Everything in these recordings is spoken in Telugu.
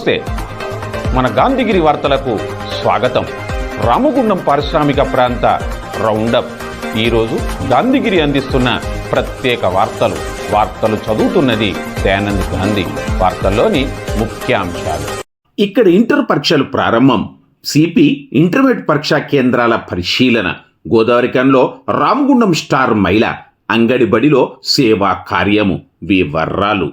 నమస్తే. మన గాంధీగిరి వార్తలకు స్వాగతం. రామగుండం పారిశ్రామిక ప్రాంత రౌండప్. ఈరోజు గాంధీగిరి అందిస్తున్న ప్రత్యేక వార్తలు. వార్తలు చదువుతున్నది దయానంద్ గాంధీ. వార్తల్లోని ముఖ్యాంశాలు. ఇక్కడ ఇంటర్ పరీక్షలు ప్రారంభం. సిపి ఇంటర్మీడియట్ పరీక్షా కేంద్రాల పరిశీలన. గోదావరికంలో రామగుండం స్టార్ మహిళ. అంగడి బడిలో సేవా కార్యము. వివరాలు.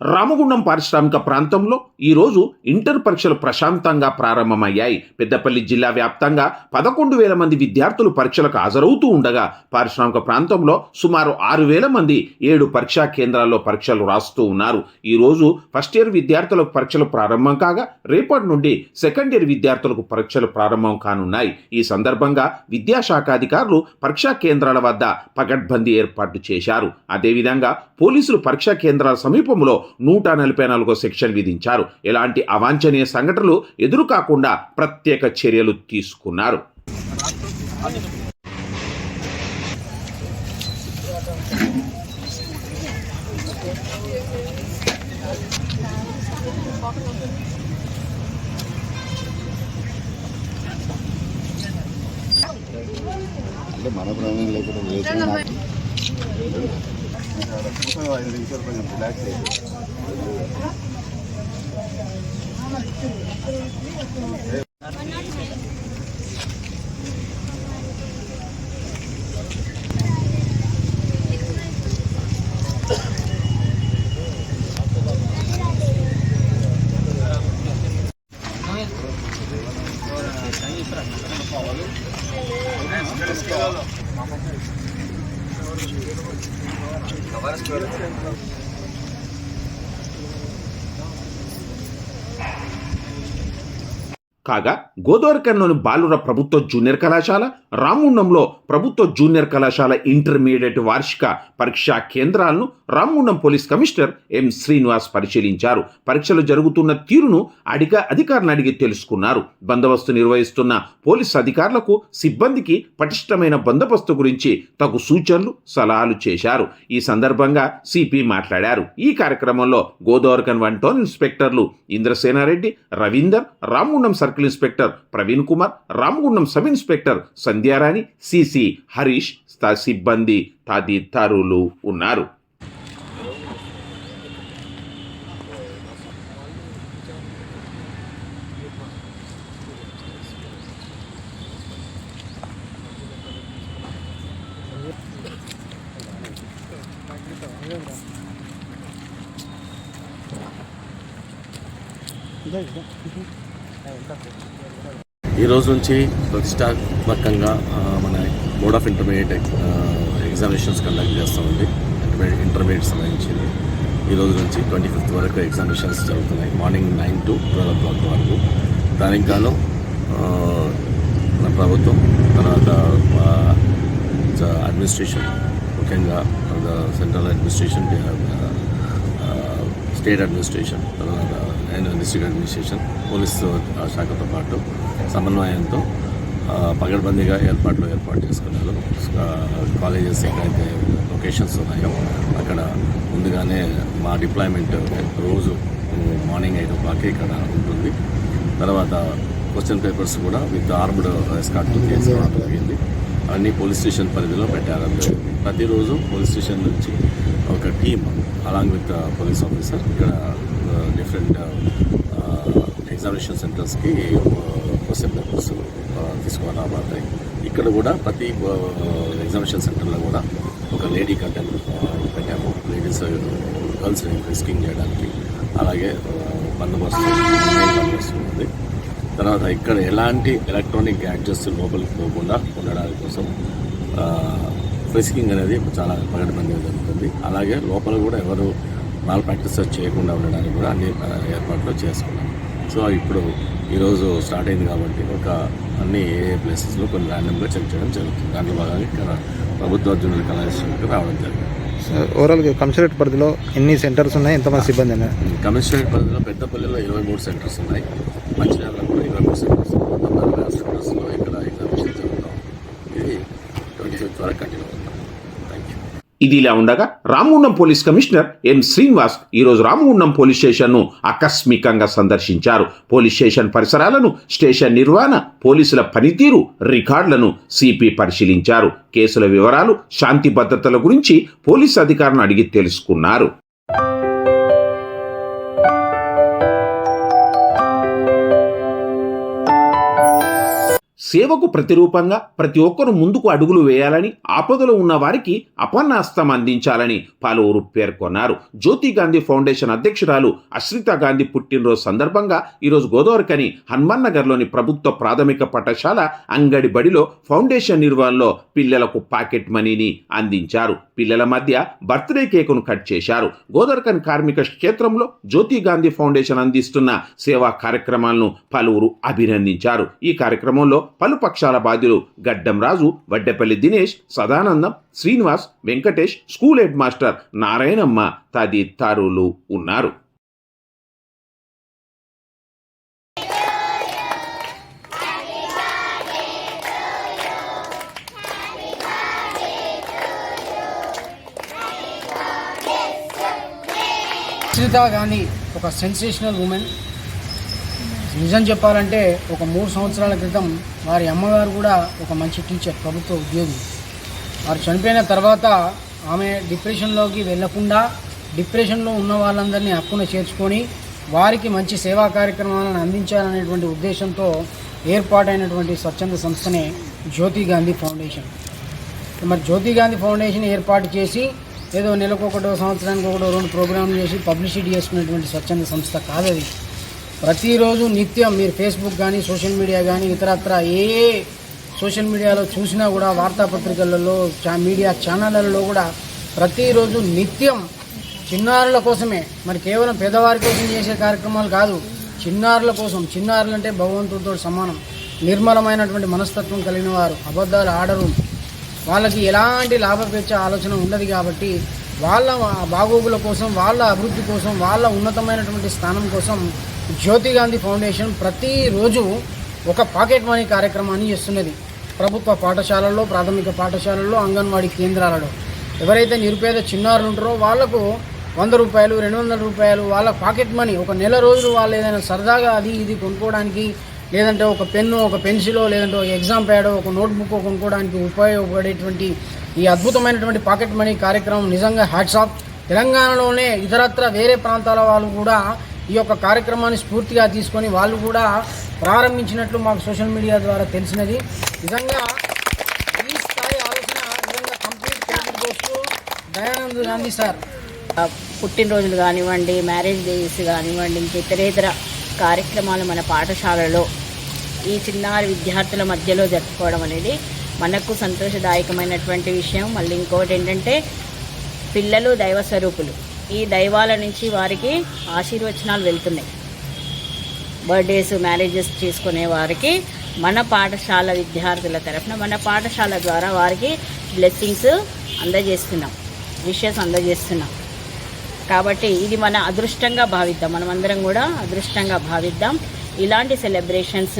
Ramagundam పారిశ్రామిక ప్రాంతంలో ఈరోజు ఇంటర్ పరీక్షలు ప్రశాంతంగా ప్రారంభమయ్యాయి. పెద్దపల్లి జిల్లా వ్యాప్తంగా పదకొండు వేల మంది విద్యార్థులు పరీక్షలకు హాజరవుతూ ఉండగా పారిశ్రామిక ప్రాంతంలో సుమారు ఆరు వేల మంది ఏడు పరీక్షా కేంద్రాల్లో పరీక్షలు రాస్తూ ఉన్నారు. ఈరోజు ఫస్ట్ ఇయర్ విద్యార్థులకు పరీక్షలు ప్రారంభం కాగా రేపటి నుండి సెకండ్ ఇయర్ విద్యార్థులకు పరీక్షలు ప్రారంభం కానున్నాయి. ఈ సందర్భంగా విద్యాశాఖ అధికారులు పరీక్షా కేంద్రాల వద్ద పగడ్బందీ ఏర్పాటు చేశారు. అదేవిధంగా పోలీసులు పరీక్షా కేంద్రాల సమీపంలో నూట నలభై నాలుగో సెక్షన్ విధించారు. ఎలాంటి అవాంఛనీయ సంఘటనలు ఎదురు కాకుండా ప్రత్యేక చర్యలు తీసుకున్నారు. అంటే మన ప్రాణం లేకుండా కూర్చొని ఐదు నిమిషాలు కొంచెం రిలాక్స్ అయ్యి కాగా గోదావరికన్లోని బాలుర ప్రభుత్వ జూనియర్ కళాశాల రామగుండంలో ప్రభుత్వ జూనియర్ కళాశాల ఇంటర్మీడియట్ వార్షిక పరీక్షా కేంద్రాలను Ramagundam police commissioner M Srinivas పరిశీలించారు. పరీక్షలు జరుగుతున్న తీరును అడిగ అధికారులను అడిగి తెలుసుకున్నారు. బందోబస్తు నిర్వహిస్తున్న పోలీస్ అధికారులకు సిబ్బందికి పటిష్టమైన బందోబస్తు గురించి తగు సూచనలు సలహాలు చేశారు. ఈ సందర్భంగా సిపి మాట్లాడారు. ఈ కార్యక్రమంలో గోదావరికన్ one town ఇన్స్పెక్టర్లు Indrasena Reddy Ravinder Ramagundam circle inspector Praveen Kumar Ramagundam sub inspector Sandhyarani CC Harish సిబ్బంది తదితరులు ఉన్నారు. ఈ రోజు నుంచి ప్రతిష్టాత్మకంగా మన board of intermediate examinations conduct చేస్తామండి. ఇంటర్మీడియట్ ఇంటర్మీడియట్ సంబంధించింది. ఈ రోజు నుంచి ట్వంటీ ఫిఫ్త్ వరకు ఎగ్జామినేషన్స్ జరుగుతున్నాయి. Morning nine to twelve o'clock వరకు. దానికి గాను మన ప్రభుత్వం తర్వాత అడ్మినిస్ట్రేషన్ ముఖ్యంగా సెంట్రల్ అడ్మినిస్ట్రేషన్ స్టేట్ అడ్మినిస్ట్రేషన్ తర్వాత అండ్ డిస్ట్రిక్ట్ అడ్మినిస్ట్రేషన్ పోలీసు శాఖతో పాటు సమన్వయంతో పగడ్బందీగా ఏర్పాట్లు ఏర్పాటు చేసుకున్నారు. కాలేజెస్ ఎక్కడైతే లొకేషన్స్ ఉన్నాయో అక్కడ ముందుగానే మా డిప్లాయ్మెంట్ రోజు మార్నింగ్ ఎయిట్ ఓ ఇక్కడ ఉంటుంది. తర్వాత క్వశ్చన్ పేపర్స్ కూడా విత్ ఆర్మ్డ్ స్కాట్ చేసుకోవడం జరిగింది. అన్ని పోలీస్ స్టేషన్ పరిధిలో పెట్టారు ప్రతిరోజు పోలీస్ స్టేషన్ నుంచి ఒక team along with police officer ఇక్కడ డిఫరెంట్ ఎగ్జామినేషన్ సెంటర్స్కి క్వశ్చన్ పేపర్స్ తీసుకొని రాబడతాయి ఇక్కడ కూడా ప్రతి ఎగ్జామినేషన్ సెంటర్లో కూడా ఒక లేడీ కంటెంట్ పెట్టాము. లేడీస్ గర్ల్స్ రిస్కింగ్ చేయడానికి అలాగే బందోబస్తు బందోబస్తు ఉంది. తర్వాత ఇక్కడ ఎలాంటి ఎలక్ట్రానిక్ గ్యాడ్జెట్స్ లోపలికి పోకుండా ఉండడానికి కోసం ఫ్రిస్కింగ్ అనేది చాలా పగడబందీగా జరుగుతుంది. అలాగే లోపల కూడా ఎవరు మాల్ ప్రాక్టీస్ చేయకుండా ఉండడానికి కూడా అన్ని ఏర్పాట్లు చేసుకున్నాం సో ఇప్పుడు ఈరోజు స్టార్ట్ అయింది కాబట్టి ఒక అన్ని ఏ ఏ ప్లేసెస్లో కొన్ని ర్యాండమ్గా చెక్ చేయడం జరుగుతుంది. దాంట్లో భాగంగా ఇక్కడ ప్రభుత్వ జూనియర్ కళాశాలకు రావడం జరిగింది. ఓవరాల్గా కమిషనరేట్ పరిధిలో ఎన్ని సెంటర్స్ ఉన్నాయి? ఎంతమంది సిబ్బంది కమిషనరేట్ పరిధిలో పెద్దపల్లిలో ఇరవై మూడు సెంటర్స్ ఉన్నాయి. మూడు సెంటర్స్ సెంటర్స్లో ఇక్కడ ఎగ్జామినేషన్ జరుగుతాం ఇది ట్వంటీ వరకు కంటిన్యూ అవుతాం థ్యాంక్ యూ ఇది ఇలా ఉండగా Ramagundam police commissioner M Srinivas ఈరోజు రామగుండం పోలీస్ స్టేషన్ను ఆకస్మికంగా సందర్శించారు. పోలీస్ స్టేషన్ పరిసరాలను స్టేషన్ నిర్వహణ పోలీసుల పనితీరు రికార్డులను సిపి పరిశీలించారు. కేసుల వివరాలు శాంతి భద్రతల గురించి పోలీసు అధికారులను అడిగి తెలుసుకున్నారు. సేవకు ప్రతిరూపంగా ప్రతి ఒక్కరూ ముందుకు అడుగులు వేయాలని ఆపదలో ఉన్న వారికి అపన్నాస్తం అందించాలని పలువురు పేర్కొన్నారు. జ్యోతి గాంధీ ఫౌండేషన్ అధ్యక్షురాలు అశ్రిత గాంధీ పుట్టినరోజు సందర్భంగా ఈరోజు గోదావరికని హనుమాన్ నగర్లోని ప్రభుత్వ ప్రాథమిక పాఠశాల అంగడి బడిలో ఫౌండేషన్ నిర్వహణలో పిల్లలకు పాకెట్ మనీని అందించారు. పిల్లల మధ్య బర్త్డే కేకును కట్ చేశారు. గోదర్కన్ కార్మిక క్షేత్రంలో జ్యోతి గాంధీ ఫౌండేషన్ అందిస్తున్న సేవా కార్యక్రమాలను పలువురు అభినందించారు. ఈ కార్యక్రమంలో పలు పక్షాల బాధ్యులు Gaddam Raju Vaddepalli Dinesh Sadanandam Srinivas Venkatesh school head master Narayanamma తదితరులు ఉన్నారు. సునీతా గాంధీ ఒక సెన్సేషనల్ ఉమెన్ నిజం చెప్పాలంటే ఒక మూడు సంవత్సరాల క్రితం వారి అమ్మగారు కూడా ఒక మంచి టీచర్ ప్రభుత్వ ఉద్యోగి. వారు చనిపోయిన తర్వాత ఆమె డిప్రెషన్లోకి వెళ్ళకుండా డిప్రెషన్లో ఉన్న వాళ్ళందరినీ హక్కున చేర్చుకొని వారికి మంచి సేవా కార్యక్రమాలను అందించాలనేటువంటి ఉద్దేశంతో ఏర్పాటైనటువంటి స్వచ్ఛంద సంస్థనే జ్యోతి గాంధీ ఫౌండేషన్. మరి జ్యోతి గాంధీ ఫౌండేషన్ ఏర్పాటు చేసి ఏదో నెలకు ఒకటో సంవత్సరానికి ఒకటో రెండు ప్రోగ్రాంలు చేసి పబ్లిసిటీ చేసుకునేటువంటి స్వచ్ఛంద సంస్థ కాదది. ప్రతిరోజు నిత్యం మీరు ఫేస్బుక్ కానీ సోషల్ మీడియా కానీ ఇతరత్ర ఏ ఏ సోషల్ మీడియాలో చూసినా కూడా వార్తాపత్రికలలో చా మీడియా ఛానళ్ళలో కూడా ప్రతిరోజు నిత్యం చిన్నారుల కోసమే. మరి కేవలం పేదవారి కోసం చేసే కార్యక్రమాలు కాదు చిన్నారుల కోసం. చిన్నారులు అంటే భగవంతుడితో సమానం. నిర్మలమైనటువంటి మనస్తత్వం కలిగిన వారు అబద్ధాలు ఆడరు. వాళ్ళకి ఎలాంటి లాభపేక్ష ఆలోచన ఉండదు కాబట్టి వాళ్ళ బాగోగుల కోసం వాళ్ళ అభివృద్ధి కోసం వాళ్ళ ఉన్నతమైనటువంటి స్థానం కోసం జ్యోతి గాంధీ ఫౌండేషన్ ప్రతిరోజు ఒక పాకెట్ మనీ కార్యక్రమాన్ని చేస్తున్నది. ప్రభుత్వ పాఠశాలల్లో ప్రాథమిక పాఠశాలల్లో అంగన్వాడీ కేంద్రాలలో. ఎవరైతే నిరుపేద చిన్నారులు ఉంటారో వాళ్ళకు వంద రూపాయలు రెండు వందల రూపాయలు వాళ్ళ పాకెట్ మనీ ఒక నెల రోజులు వాళ్ళు ఏదైనా సరదాగా అది ఇది కొనుక్కోవడానికి లేదంటే ఒక పెన్ను ఒక పెన్సిలో లేదంటే ఒక ఎగ్జామ్ ప్యాడ్ ఒక నోట్బుక్ కొనుక్కోవడానికి ఉపయోగపడేటువంటి ఈ అద్భుతమైనటువంటి పాకెట్ మనీ కార్యక్రమం నిజంగా హ్యాట్సాప్ తెలంగాణలోనే ఇతరత్ర వేరే ప్రాంతాల వాళ్ళు కూడా ఈ యొక్క కార్యక్రమాన్ని స్ఫూర్తిగా తీసుకొని వాళ్ళు కూడా ప్రారంభించినట్లు మాకు సోషల్ మీడియా ద్వారా తెలిసినది. నిజంగా ఈ స్థాయి ఆలోచన నిజంగా complete credit Dayanand Gandhi sir. పుట్టినరోజులు కానివ్వండి మ్యారేజ్ డేస్ కానివ్వండి ఇంక ఇతరేతర కార్యక్రమాలు మన పాఠశాలలో ఈ చిన్నారి విద్యార్థుల మధ్యలో జరుపుకోవడం అనేది మనకు సంతోషదాయకమైనటువంటి విషయం. మళ్ళీ ఇంకోటి ఏంటంటే పిల్లలు దైవ స్వరూపులు. ఈ దైవాల నుంచి వారికి ఆశీర్వచనాలు వెళ్తున్నాయి. బర్త్డేస్ మ్యారేజెస్ చేసుకునే వారికి మన పాఠశాల విద్యార్థుల తరఫున మన పాఠశాల ద్వారా వారికి బ్లెస్సింగ్స్ అందజేస్తున్నాం. విషెస్ అందజేస్తున్నాం. కాబట్టి ఇది మన అదృష్టంగా భావిద్దాం. మనమందరం కూడా అదృష్టంగా భావిద్దాం. ఇలాంటి సెలబ్రేషన్స్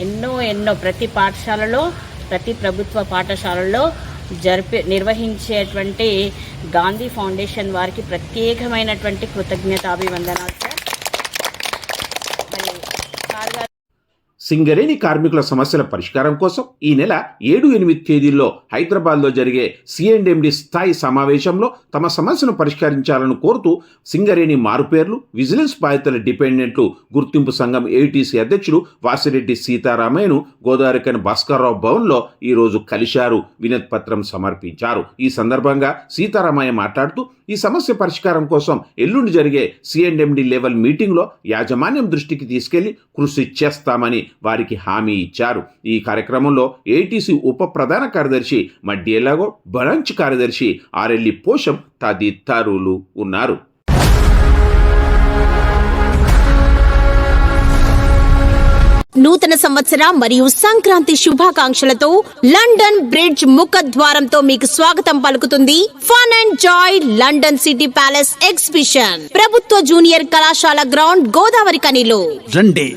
ఎన్నో ఎన్నో ప్రతి పాఠశాలలో ప్రతి ప్రభుత్వ పాఠశాలలో జరిపి నిర్వహించేటువంటి గాంధీ ఫౌండేషన్ వారికి ప్రత్యేకమైనటువంటి కృతజ్ఞతాభివందనాలు సార్ మరి సార్ గారు సింగరేణి కార్మికుల సమస్యల పరిష్కారం కోసం ఈ నెల ఏడు ఎనిమిది తేదీల్లో హైదరాబాద్లో జరిగే సిఎండ్ఎండి స్థాయి సమావేశంలో తమ సమస్యను పరిష్కరించాలని కోరుతూ సింగరేణి మారుపేర్లు విజిలెన్స్ బాధితుల డిపెండెంట్లు గుర్తింపు సంఘం ఏటీసీ అధ్యక్షుడు వాసిరెడ్డి సీతారామయ్యను గోదావరికని భాస్కర్రావు భవన్లో ఈరోజు కలిశారు. వినతి పత్రం సమర్పించారు. ఈ సందర్భంగా సీతారామయ్య మాట్లాడుతూ ఈ సమస్య పరిష్కారం కోసం ఎల్లుండి జరిగే సిఎండ్ఎండి లెవెల్ మీటింగ్లో యాజమాన్యం దృష్టికి తీసుకెళ్ళి కృషి చేస్తామని వారికి హామీ ఇచ్చారు. ఈ కార్యక్రమంలో ఏటీసీ ఉప ప్రధాన కార్యదర్శి మడ్డేలాగో బ్రాంచ్ కార్యదర్శి ఆర్ఎల్లి పోషం తదితరులు ఉన్నారు. నూతన సంవత్సర మరియు సంక్రాంతి శుభాకాంక్షలతో లండన్ బ్రిడ్జ్ ముఖద్వారంతో మీకు స్వాగతం పలుకుతుంది. Fun and joy London city palace exhibition ప్రభుత్వ జూనియర్ కళాశాల గ్రౌండ్ గోదావరి కనిలో. రండి.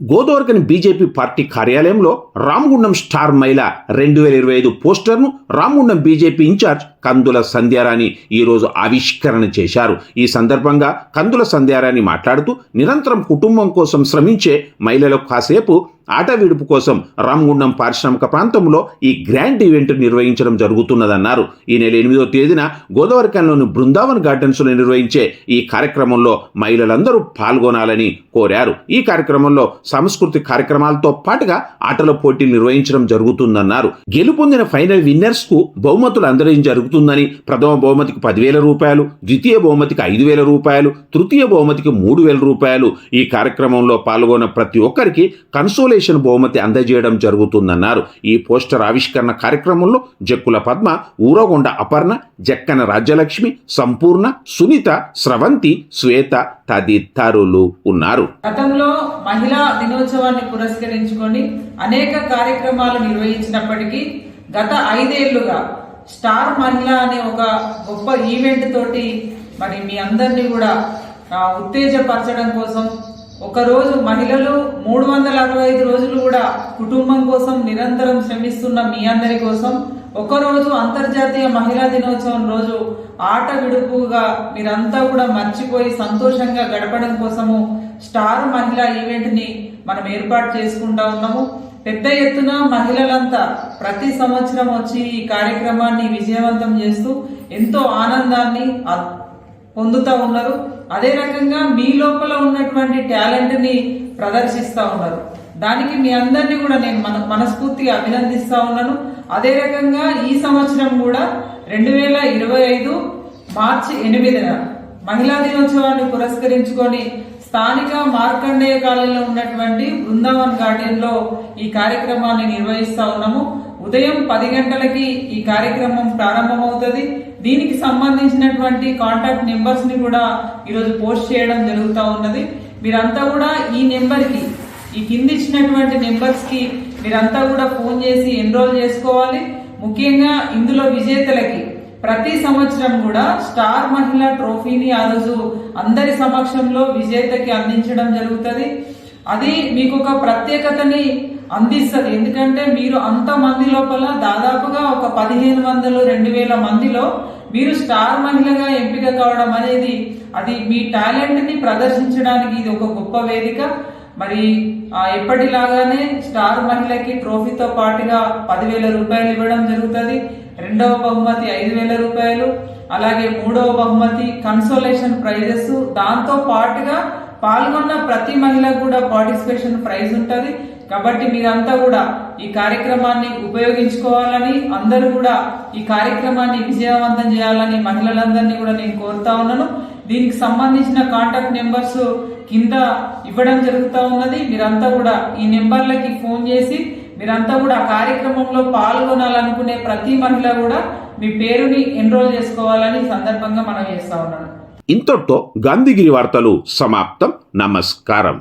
గోదావరికని బీజేపీ పార్టీ కార్యాలయంలో రామగుండం స్టార్ మహిళ రెండు వేల ఇరవై ఐదు పోస్టర్ను రామగుండం బీజేపీ ఇన్ఛార్జ్ కందుల సంధ్యారాణి ఈరోజు ఆవిష్కరణ చేశారు. ఈ సందర్భంగా కందుల సంధ్యారాణి మాట్లాడుతూ నిరంతరం కుటుంబం కోసం శ్రమించే మహిళలకు కాసేపు ఆట విడుపు కోసం రామగుండం పారిశ్రామిక ప్రాంతంలో ఈ గ్రాండ్ ఈవెంట్ నిర్వహించడం జరుగుతున్నదన్నారు. ఈ నెల ఎనిమిదో తేదీన గోదావరికంలోని బృందావన్ గార్డెన్స్లో నిర్వహించే ఈ కార్యక్రమంలో మహిళలందరూ పాల్గొనాలని కోరారు. ఈ కార్యక్రమంలో సాంస్కృతిక కార్యక్రమాలతో పాటుగా ఆటల పోటీలు నిర్వహించడం జరుగుతుందన్నారు. గెలుపొందిన ఫైనల్ విన్నర్స్కు బహుమతులు అందడం జరుగుతుందని ప్రథమ బహుమతికి పదివేల రూపాయలు ద్వితీయ బహుమతికి ఐదు వేల రూపాయలు తృతీయ బహుమతికి మూడు వేల రూపాయలు ఈ కార్యక్రమంలో పాల్గొన్న ప్రతి ఒక్కరికి కన్సోలేషన్ బహుమతి అందజేయడం జరుగుతుందన్నారు. ఈ పోస్టర్ ఆవిష్కరణ కార్యక్రమంలో జక్కుల పద్మ ఊరగొండ అపర్ణ జక్కన రాజ్యలక్ష్మి సంపూర్ణ సునీత స్రవంతి శ్వేత తదితరులు ఉన్నారు. గతంలో మహిళా దినోత్సవాన్ని పురస్కరించుకొని అనేక కార్యక్రమాలు నిర్వహించినప్పటికీ గత ఐదేళ్ళుగా స్టార్ మహిళ అనే ఒక గొప్ప ఈవెంట్ తోటి మరి మీ అందరినీ కూడా ఉత్తేజపరచడం కోసం ఒకరోజు మహిళలు మూడు వందల అరవై ఐదు రోజులు కూడా కుటుంబం కోసం నిరంతరం శ్రమిస్తున్న మీ అందరి కోసం ఒకరోజు అంతర్జాతీయ మహిళా దినోత్సవం రోజు ఆట విడుపుగా మీరంతా కూడా మర్చిపోయి సంతోషంగా గడపడం కోసము స్టార్ మహిళా ఈవెంట్ని మనం ఏర్పాటు చేసుకుంటా ఉన్నాము. పెద్ద ఎత్తున మహిళలంతా ప్రతి సంవత్సరం వచ్చి ఈ కార్యక్రమాన్ని విజయవంతం చేస్తూ ఎంతో ఆనందాన్ని పొందుతూ ఉన్నారు. అదే రకంగా మీ లోపల ఉన్నటువంటి టాలెంట్ని ప్రదర్శిస్తూ ఉన్నారు. దానికి మీ అందరినీ కూడా నేను మన మనస్ఫూర్తిగా అభినందిస్తూ ఉన్నాను. అదే రకంగా ఈ సంవత్సరం కూడా రెండు వేల ఇరవై ఐదు మార్చి ఎనిమిదిన మహిళా దినోత్సవాన్ని పురస్కరించుకొని స్థానిక మార్కండేయ కాలనీలో ఉన్నటువంటి బృందావన్ గార్డెన్లో ఈ కార్యక్రమాన్ని నిర్వహిస్తా ఉన్నాము. ఉదయం పది గంటలకి ఈ కార్యక్రమం ప్రారంభమవుతుంది. దీనికి సంబంధించినటువంటి కాంటాక్ట్ నెంబర్స్ని కూడా ఈరోజు పోస్ట్ చేయడం జరుగుతూ ఉన్నది. మీరంతా కూడా ఈ నెంబర్కి ఈ కింది ఇచ్చినటువంటి నెంబర్స్కి మీరంతా కూడా ఫోన్ చేసి ఎన్రోల్ చేసుకోవాలి. ముఖ్యంగా ఇందులో విజేతలకి ప్రతి సంవత్సరం కూడా స్టార్ మహిళా ట్రోఫీని ఆ రోజు అందరి సమక్షంలో విజేతకి అందించడం జరుగుతుంది. అది మీకు ఒక ప్రత్యేకతని అందిస్తుంది. ఎందుకంటే మీరు అంత మంది లోపల దాదాపుగా ఒక పదిహేను వందలు రెండు వేల మందిలో మీరు స్టార్ మహిళగా ఎంపిక కావడం అనేది అది మీ టాలెంట్ని ప్రదర్శించడానికి ఇది ఒక గొప్ప వేదిక. మరి ఎప్పటిలాగానే స్టార్ మహిళకి ట్రోఫీతో పాటుగా పదివేల రూపాయలు ఇవ్వడం జరుగుతుంది. రెండవ బహుమతి ఐదు వేల రూపాయలు. అలాగే మూడవ బహుమతి కన్సోలేషన్ ప్రైజెస్ దాంతో పాటుగా పాల్గొన్న ప్రతి మహిళకు కూడా పార్టిసిపేషన్ ప్రైజ్ ఉంటుంది. కాబట్టి మీరంతా కూడా ఈ కార్యక్రమాన్ని ఉపయోగించుకోవాలని అందరూ కూడా ఈ కార్యక్రమాన్ని విజయవంతం చేయాలని మహిళలందరినీ కూడా నేను కోరుతా ఉన్నాను. దీనికి సంబంధించిన కాంటాక్ట్ నెంబర్స్ కింద ఇవ్వడం జరుగుతూ ఉన్నది. మీరంతా కూడా ఈ నెంబర్లకి ఫోన్ చేసి మీరంతా కూడా ఆ కార్యక్రమంలో పాల్గొనాలనుకునే ప్రతి మహిళ కూడా మీ పేరుని ఎన్రోల్ చేసుకోవాలని సందర్భంగా మనం చేస్తా ఉన్నాను ఇంతటితో గాంధీగిరి వార్తలు సమాప్తం. నమస్కారం.